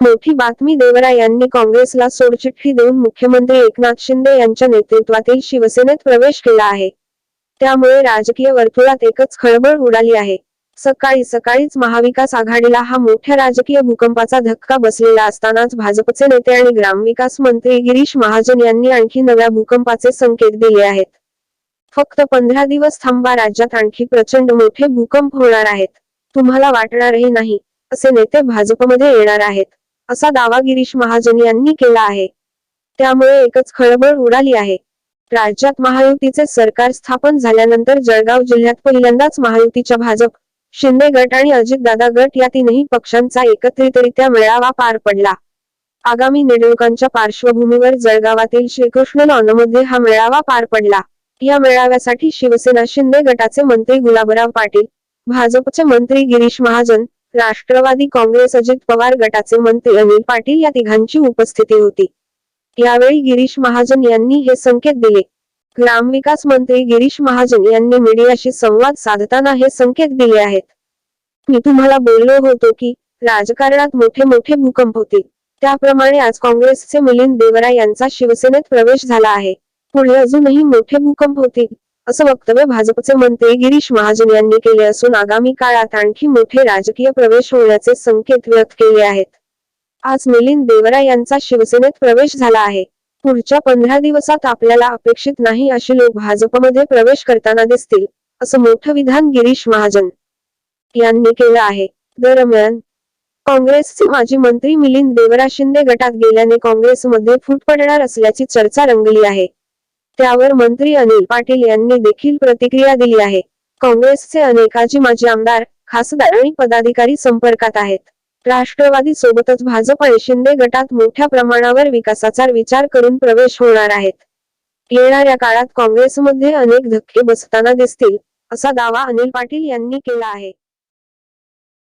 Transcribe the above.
मोठी बातमी देवरा यांनी काँग्रेसला सोडचिठ्ठी देऊन मुख्यमंत्री एकनाथ शिंदे यांच्या नेतृत्वातील शिवसेनेत प्रवेश केला आहे. त्यामुळे राजकीय वर्तुळात एकच खळबळ उडाली आहे. सकाळी सकाळीच महाविकास आघाडीला हा मोठ्या राजकीय भूकंपाचा धक्का बसलेला असतानाच भाजपचे नेते आणि ग्रामविकास मंत्री गिरीश महाजन यांनी आणखी नव्या भूकंपाचे संकेत दिले आहेत. फक्त पंधरा दिवस थांबा राज्यात आणखी प्रचंड मोठे भूकंप होणार आहेत. तुम्हाला वाटणारही नाही असे नेते भाजपमध्ये येणार आहेत. असा दावा गिरीश महाजन यांनी केला आहे. त्यामुळे एकच खळबळ उडाली आहे. राज्यात महायुतीचे सरकार स्थापन झाल्यानंतर जळगाव जिल्ह्यात पहिल्यांदाच महायुतीच्या भाजप शिंदे गट आणि अजितदादा गट या तीनही पक्षांचा एकत्रितरित्या मेळावा पार पडला. आगामी निवडणुकांच्या पार्श्वभूमीवर जळगावातील श्रीकृष्ण लॉनमध्ये हा मेळावा पार पडला. या मेळाव्यासाठी शिवसेना शिंदे गटाचे मंत्री गुलाबराव पाटील भाजपचे मंत्री गिरीश महाजन राष्ट्रवादी काँग्रेस अजित पवार गटाचे मंत्री अनिल पाटील या तिघांची उपस्थिती होती. यावेळी गिरीश महाजन यांनी हे संकेत दिले. ग्रामविकास मंत्री गिरीश महाजन यांनी मीडियाशी संवाद साधताना हे संकेत दिले आहेत. मी तुम्हाला बोललो होतो की राजकारणात मोठे मोठे भूकंप होतील. त्याप्रमाणे आज काँग्रेसचे मिलिंद देवरा यांचा शिवसेनेत प्रवेश झाला आहे. पुढे अजूनही मोठे भूकंप होतील. असं वक्तव्य भाजपचे मंत्री गिरीश महाजन यांनी केले असून आगामी काळात आणखी मोठे राजकीय प्रवेश होण्याचे संकेत व्यक्त केले आहेत. आज मिलिंद देवरा यांचा शिवसेनेत प्रवेश झाला आहे. पुढच्या पंधरा दिवसात आपल्याला अपेक्षित नाही असे लोक भाजपमध्ये प्रवेश करताना दिसतील असं मोठं विधान गिरीश महाजन यांनी केलं आहे. दरम्यान काँग्रेसचे माजी मंत्री मिलिंद देवरा शिंदे गटात गेल्याने काँग्रेसमध्ये फूट पडणार असल्याची चर्चा रंगली आहे. त्यावर मंत्री अनिल पाटील यांनी देखील प्रतिक्रिया दिली आहे. काँग्रेसचे अनेकाजी माजी आमदार खासदार आणि पदाधिकारी संपर्कात आहेत. राष्ट्रवादी सोबतच भाजप आणि शिंदे गटात मोठ्या प्रमाणावर विकासाचा विचार करून प्रवेश होणार आहेत. येणाऱ्या काळात काँग्रेसमध्ये अनेक धक्के बसताना दिसतील असा दावा अनिल पाटील यांनी केला आहे.